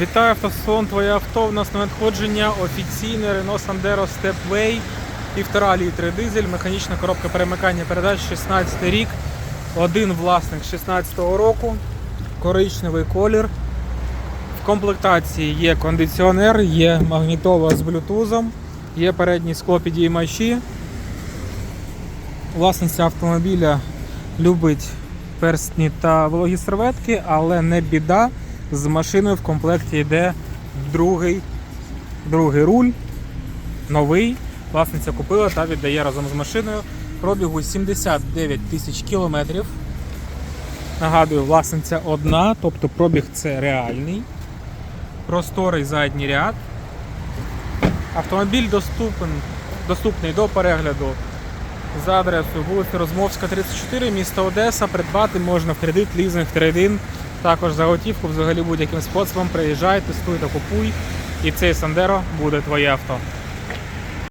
Вітаю автосон, твоє авто. У нас на надходження офіційне Renault Sandero Stepway, 1,5 літри дизель, механічна коробка перемикання передач 16 рік, один власник 16 року, коричневий колір. В комплектації є кондиціонер, є магнітола з блютузом, є передні склопідіймачі. Власниця автомобіля любить перстні та вологі серветки, але не біда. З машиною в комплекті йде другий, другий руль, новий. Власниця купила та віддає разом з машиною. Пробігу 79 тисяч кілометрів. Нагадую, власниця одна, тобто пробіг це реальний. Просторий задній ряд. Автомобіль доступен, доступний до перегляду за адресою вулиця Розмовська, 34, місто Одеса. Придбати можна в кредит, лізинг, трейдин. Також за готівку взагалі будь-яким способом приїжджай, тестуй та купуй. І цей Сандеро буде твоє авто.